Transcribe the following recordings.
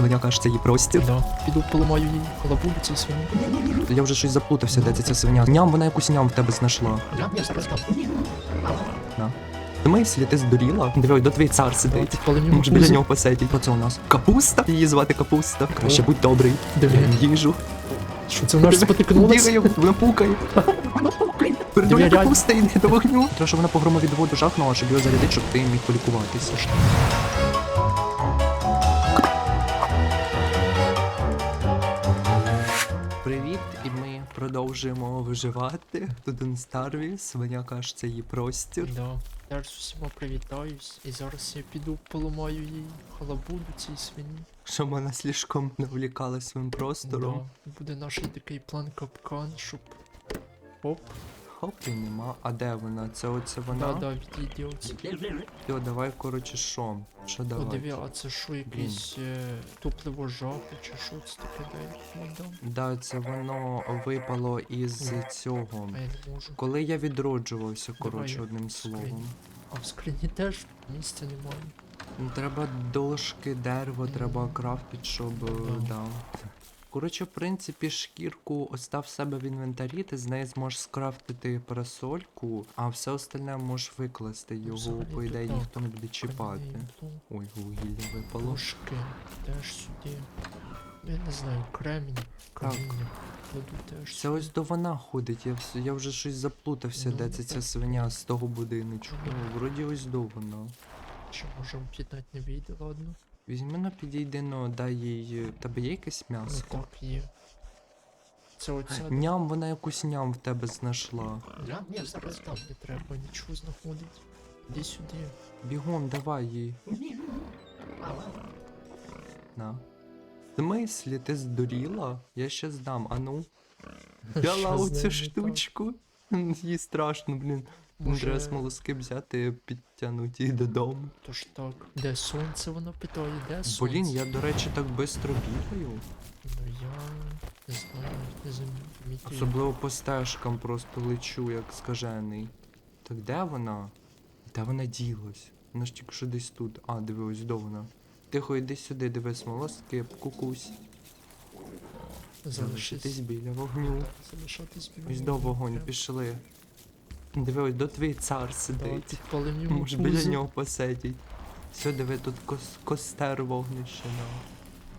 Свиня каже, це її простір. Да. Піду поламаю її колобу цій свині. Я вже щось заплутався, де це ця свиня. Ням, вона якусь ням в тебе знайшла. Я зараз там. Мислі, ти здуріла? Диви, до твій цар сидить. Може біля нього посидіть. Що це у нас? Капуста? Її звати капуста. Краще будь добрий. Диви. Їжу. Що це вона ж спотикнулась? Бігає, вона пукає. Передуля капуста йде до вогню. Треба, щоб вона по громовідводу жахнула, щоб його зарядити, щоб ти міг полікуватися. Продовжуємо виживати. Тут он старві, свиня каже, це її простір. Да. Я ж усіма привітаюсь. І зараз я піду поламаю їй халабуду цій свині. Щоб вона слишком навлікала своїм простором. Да. Буде наш такий план капкан, щоб. Оп, Хоп, і нема. А де вона? Це оце вона? да, да, відійди оце. Йо, давай, коротше, що? Що давай? диви, а це що, якийсь е, топливо жаху, чи що це таке дай? Ну, да. Це воно випало із цього. А я не можу. Коли я відроджувався, коротше, одним словом. А в скрині теж місця немає. Ну, треба дошки, дерево, треба крафтити, щоб. е, Да. Коротше, в принципі, шкірку остав себе в інвентарі, ти з неї зможеш скрафтити парасольку, а все остальне можеш викласти. Його, взагалі по ідеї, ніхто не буде чіпати. Ой, вугілля випало. Ложки, теж сюди. Я не знаю, кремінь, каміння. Кладу теж. Це ось до вона ходить, я, я вже щось заплутався, Ну, де це ця свиня з того будиночку. Вроді ось до вона. Чи може об'єднати не вийде, ладно? Візьми на підійди, ну дай їй. е, Тебе є якесь Ну м'ясо? так, є. Це оця. Ням, вона якусь ням в тебе знайшла. Я? Ні, зараз там не треба нічого знаходити. Іди сюди. Бігом, давай їй. На. В смислі, ти здуріла? Я ще здам, а ну. Що оцю штучку. Їй страшно, блін. Може, Треба смолоски взяти, підтягнути її додому. То ж так. Де сонце вона питає, де сонце? Блін, я, до речі, так швидко бігаю. Ну я не знаю, не замітив. Особливо по стежкам просто лечу, як скажений. Так де вона? Де вона ділась? Вона ж тільки що десь тут. А, диви, ось до вона. Тихо, йди сюди, диви смолоски, кукусь. Залишитись біля вогню. Залишатись Ось до вогонь, пішли. Диви, ось до твій цар сидить. Може біля нього посидіть. Все, диви, тут кос- костер вогнищина.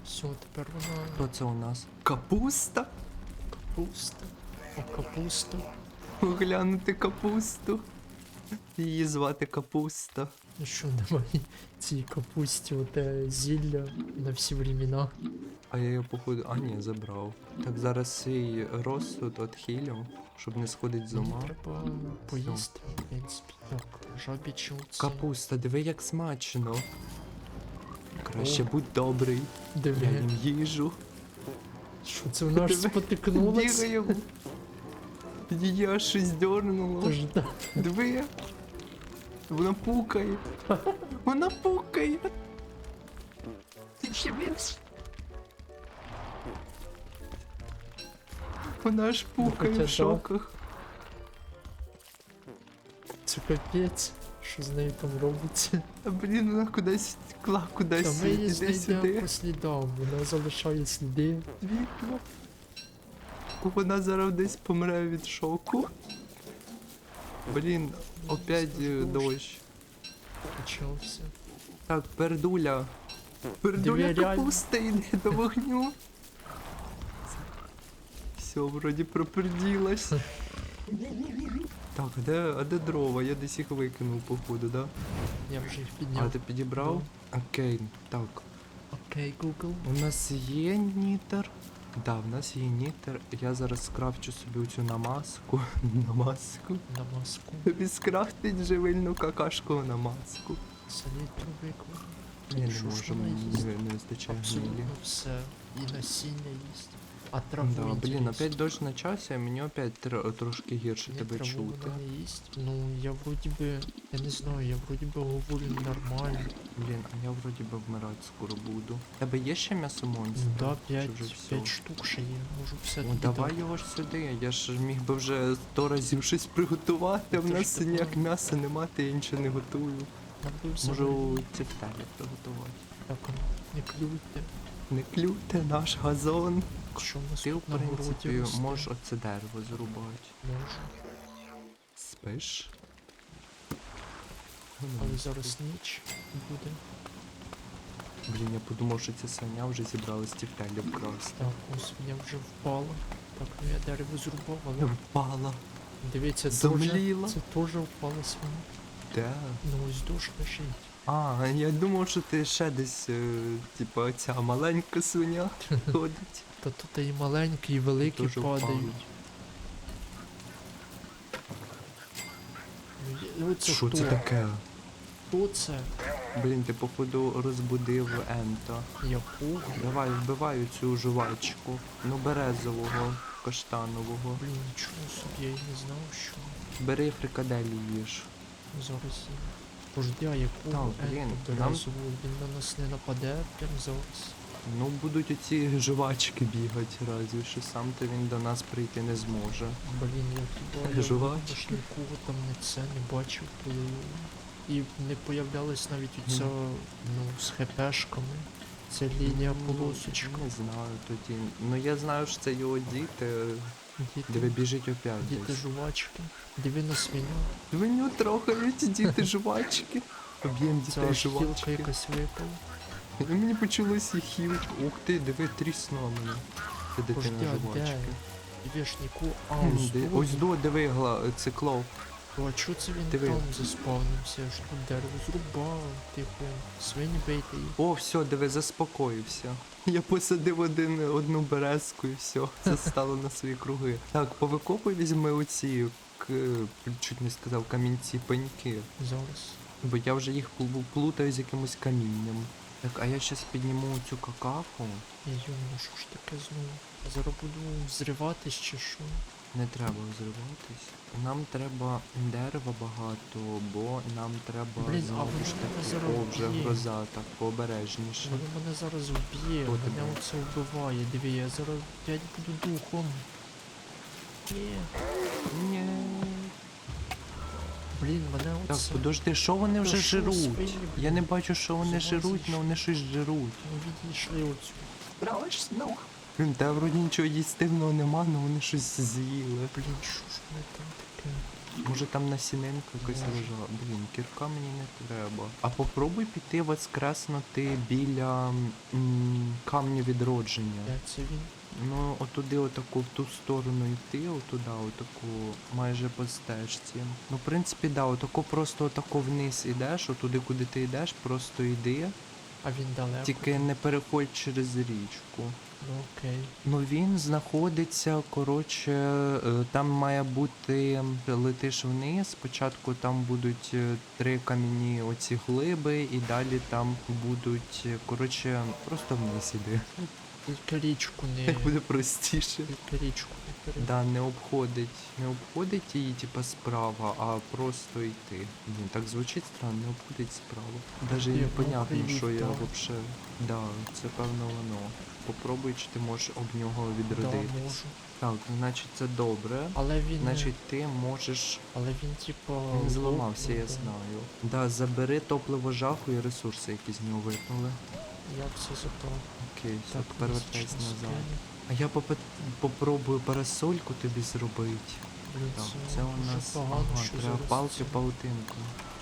Все, тепер вона Що це у нас? Капуста? капуста. А капуста. Оглянути капусту. Її звати капуста. Ну що, давай цій капусті оте зілля на всі времена. А я його походу. А ні, забрав. Так зараз свій розсуд отхилю, щоб не сходить з Мені ума. треба поїсти, в принципі. Так, жабічу. Капуста, диви як смачно. Краще будь добрий. Я Диви, їм їжу. що це вона ж Диви, спотикнулась? Бігаю. Її аж щось дьорнуло. Тож, да. Диви. Вона пукає. Вона пукає. Вона аж пукає хоча в да. шоках. Це капець. Що з нею там робиться? А блін, вона кудись втекла, Та кудись. ми її Іди знайдемо сюди. по слідам, вона залишає сліди. Вікно. Вона зараз десь помре від шоку. Блін, опять е, дощ. Почався. Так, пердуля. Пердуля капуста йде до вогню. Все, вроді проперділась. Так, а де, а де дрова? Я десь їх викинув, походу, да? Я вже їх А підняв. ти підібрав? Окей, так. Окей, Google. У нас є нітер. Да, в нас є нітер. Я зараз скрафчу собі цю намазку. намазку. На маску. Тобі скрафтить живильну какашку намазку. маску. виклав. Я не можу, мені не, не вистачає. Абсолютно все. І насіння їсть. А траву Да, блін, опять дощ почався, і мені опять тр- трошки гірше тебе чути. вона їсть. Ну, я вроді би, я не знаю, я вроді би говорю нормально. Блін, а я вроді би вмирати скоро буду. Тебе є ще м'ясо монстра? Ну да, Чи 5, вже всьо? 5 штук ще є, можу все тобі давай дати. його ж сюди. Я ж міг би вже сто разів щось приготувати, а в ж нас ти ніяк м'яса нема, то я нічого не готую. Нам би Можу взагалі- ці пталі приготувати. Так, а, не клюйте. не клюйте наш газон. Що в нас Ти, в тут на городі принципі, росте? можеш оце дерево зрубати. Можу. Спиш? Але зараз ніч буде. Блін, я подумав, що ця свиня вже зібралась ті втелі вкрасти. Так, ось свиня вже впала. Так, ну я дерево зрубав, але Впала. дивіться, теж, Зомліла. це теж впала свиня. Де? Ну ось дощ лежить. А, я думав, що ти ще десь, е, типа, ця маленька свиня ходить. Та тут і маленькі, і великі Дуже падають. Ну, ну, це Що хто? це таке? Хто це? Блін, ти походу розбудив Ента. Якого? Давай, вбивай цю жувачку. Ну, березового, каштанового. Блін, нічого собі, я й не знав, що Бери фрикаделі їж. зараз є. Пожди, а якого Так, блін, Енту нам- березового? Він на нас не нападе прямо зараз. Ну, будуть оці жувачки бігати разве що сам то він до нас прийти не зможе. Блін, я Жувачки. нікого там не це не бачив, коли. І не появлялась навіть оця, ну, з хпшками. Це лінія Ну, полосочка. Не знаю тоді. Ну я знаю, що це його діти. Діти, Диви, біжить опять діти десь. жувачки. Диви на свиню. Свиню трохають діти жувачки. Об'єм дітей аж хілка якась випала. Мені почалось і хіл. Ух ти, диви, трісно мене. Це дитина Пожди, а де? жувачки. Диви ж ніку. А, ось де- Ось до, диви, гла, циклов. А чого це він Диви. там заспавнився? Я ж тут дерево зрубав, тихо. Свині бейте їх. О, все, диви, заспокоївся. Я посадив один, одну березку і все. Це стало на свої круги. Так, повикопуй візьми оці, к, чуть не сказав, камінці, пеньки. Зараз. Бо я вже їх плу- плутаю з якимось камінням. Так, а я щас підніму цю какафу. Я йому, що ж таке знову? Зараз буду взриватись чи що? Не треба взриватись. Нам треба дерева багато, бо нам треба Блін, а знову воно ж мене таки. зараз О, вже вб'є. гроза, так, пообережніше. Воно мене зараз вб'є, Хто мене тебе? оце вбиває. Диви, я зараз п'ять буду духом. Ні. Ні. Блін, мене Так, оце. подожди, що вони Та вже що жируть? свині, Я не бачу, що вони З жируть, але вони щось жируть. Ну відійшли оцю. Страшно. Блін, та вроді нічого їстивного нема, але вони щось з'їли. Блін, що ж мене там таке? Може там насінинка якась Може. лежала. Блін, кірка мені не треба. А попробуй піти воскреснути біля м, камню відродження. Де це він? Ну, отуди, отаку в ту сторону йти, отуда, отаку, майже по стежці. Ну, в принципі, да, отако просто отако вниз ідеш, отуди, куди ти йдеш, просто йди. А він далеко. Тільки не переходь через річку. Ну окей. Ну він знаходиться, коротше, е, там має бути, летиш вниз, спочатку там будуть е, три кам'яні оці глиби, і далі там будуть, е, коротше, просто вниз іди. Тільки річку не. Так буде простіше. Тільки річку не перед. Да, не обходить. Не обходить її, типа, справа, а просто йти. Блін, так звучить странно, не обходить справа. Даже Як непонятно, мокрий що я ліфт, вообще. Да, це певно воно. Попробуй, чи ти можеш об нього Да, можу. Так, значить це добре. Але він. Значить, ти можеш. Але він типа. Він зламався, я знаю. Да, забери топливо жаху і ресурси, які з нього випали. Я все запав. Окей, так, Так, перевертайся назад. А я попит... попробую парасольку тобі зробити. Блін, Так, це, це у дуже нас погано, ага, що треба зараз палки, це- паутинку.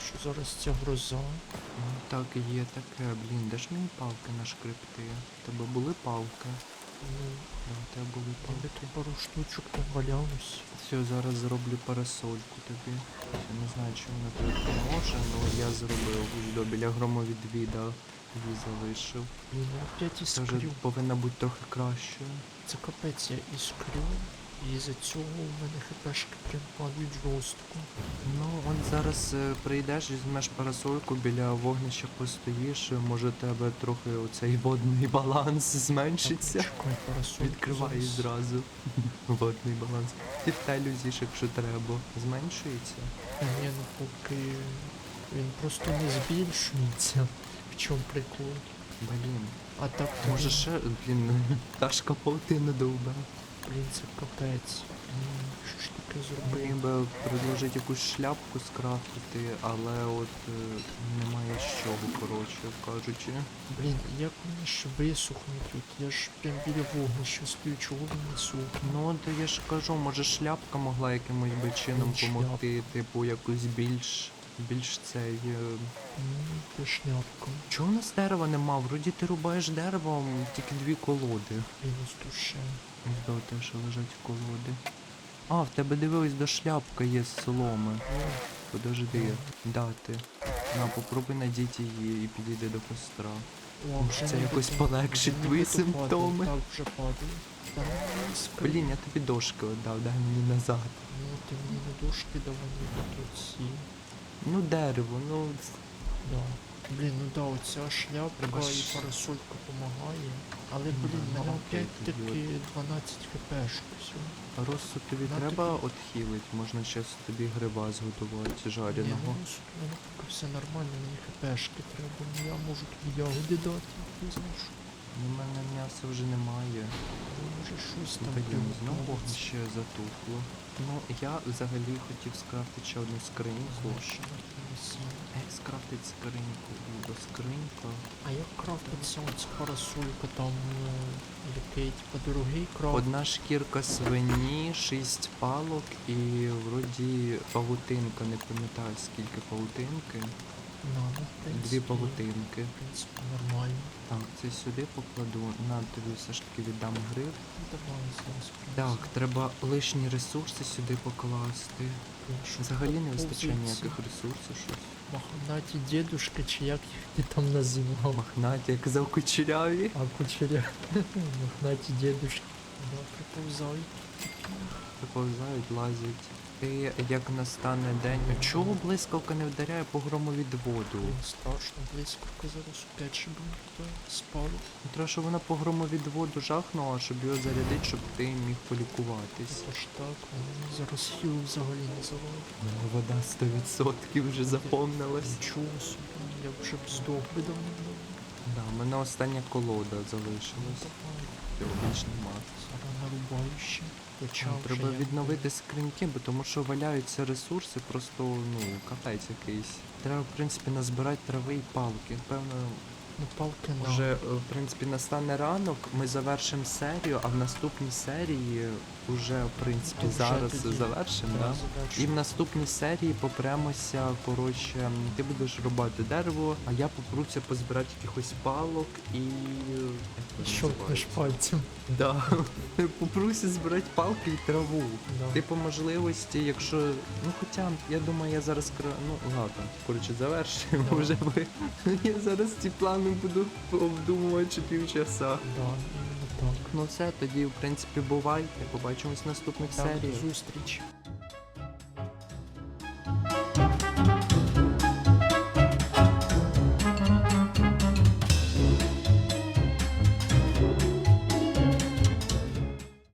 Що зараз ця гроза. Ну так і є таке, блін, де ж мені палки на шкрипти? У тебе були палки? Тебе були ніби пару штучок там валялось. Все, зараз зроблю парасольку тобі. Я не знаю, чи вона тобі поможе, але я зробив. До біля громовідвіда її залишив. Блін, я опять іскрю. повинна бути трохи краще. Це капець, я іскрю. І за цього у мене хпшки прям падають жорстко. Ну, от зараз е, прийдеш, візьмеш парасольку, біля вогнища постоїш, е, може тебе трохи оцей водний баланс зменшиться. Чекай, парасольку Відкривай зараз. зразу. Водний баланс. Ти втелю з'їш, якщо треба. Зменшується? Ні, ну поки він просто не збільшується. В чому прикол? Блін. А так то Може ще, блін, пташка паутину довбе. Це капець. Що ж таке зробив? Мені би предложити якусь шляпку скрафтити, але от е, немає з чого, коротше кажучи. Блін, як мені ще висохнуть тут? Я ж прям біля вогнища стою, чого не? Ну, от я ж кажу, може шляпка могла якимось би чином допомогти, типу, якусь більш. Більш цей. е, Ну. Чого у нас дерева нема? Вроді ти рубаєш дерево, тільки дві колоди. Мінус душе. До те, що лежать колоди. А, в тебе дивились до шляпка є з соломи. Подожди, дати. На, попробуй надіть її і підійди до костра. О, Може, це якось полегшить вже твої симптоми? Так, вже скажи. Блін, я тобі дошки віддав, дай мені назад. Ну, ти мені не дошки давай, тут ці. Ну дерево, ну. Да. Блін, ну да, оця шляпка і парасолька допомагає. Але, Ну, блін, ну, мене опять таки 12 хпшок всього. Розсуд тобі На треба отхилить, можна щас тобі гриба зготувати Ні, жареного. ну, с- поки все нормально, мені хпшки треба. Ну, я можу тобі ягоди дати, ти знаєш. У мене м'яса вже немає. Ну, Може щось там Блін, знову вогнище затухло. Ну, я взагалі хотів скрафтити ще одну скриньку. Як скрафтить скриньку? Бо скринька. А як крафтиться оця парасолька там, е, який, типа, дорогий крафт? Одна шкірка свині, шість палок і вроді павутинка, не пам'ятаю скільки павутинки. На, ну, в принципі, Дві павутинки. В принципі, нормально. Так, це сюди покладу. На тобі все ж таки віддам гриб. Ну, давай зараз. Так, треба лишні ресурси сюди покласти. Взагалі не вистачає ніяких ресурсів щось. Мохнаті дедушки, чи як їх ти там називав? Мохнаті, як казав кучеряві. А кучеря. Мохнаті дедушки. Да, приповзають. Приповзають, лазять. І як настане день. Чого блискавка не вдаряє по громовідводу? Блін, страшно близько зараз опять ще буде спалить. Ну, Треба, щоб вона по громовідводу жахнула, щоб його зарядити, щоб ти міг полікуватись. Це ж так, мені зараз хіл взагалі не завалить. Ну, Вода 100% вже заповнилась. Нічого собі, я вже б здох би давно. Да, в мене остання колода залишилась. Цього більш нема. зараз нарубаю ще. Почав Треба відновити скриньки, бо тому що валяються ресурси, просто ну капець якийсь. Треба, в принципі, назбирати трави і палки. Певно, Ну, палки вже е, в принципі настане ранок, ми завершимо серію, а в наступній серії вже в принципі зараз завершимо, Да? І в наступній серії попремося, коротше, ти будеш рубати дерево, а я попруся позбирати якихось палок і. називається? пальцем. Да. Попруся збирати палки і траву. Да. Ти по можливості, якщо. Ну хоча, я думаю, я зараз кра... Ну ладно, коротше, завершуємо Да. вже ви. Я зараз ці плани буду обдумувати півчаса. Да, так. Ну все, тоді, в принципі, бувайте. Побачимось в наступних серіях. до зустрічі.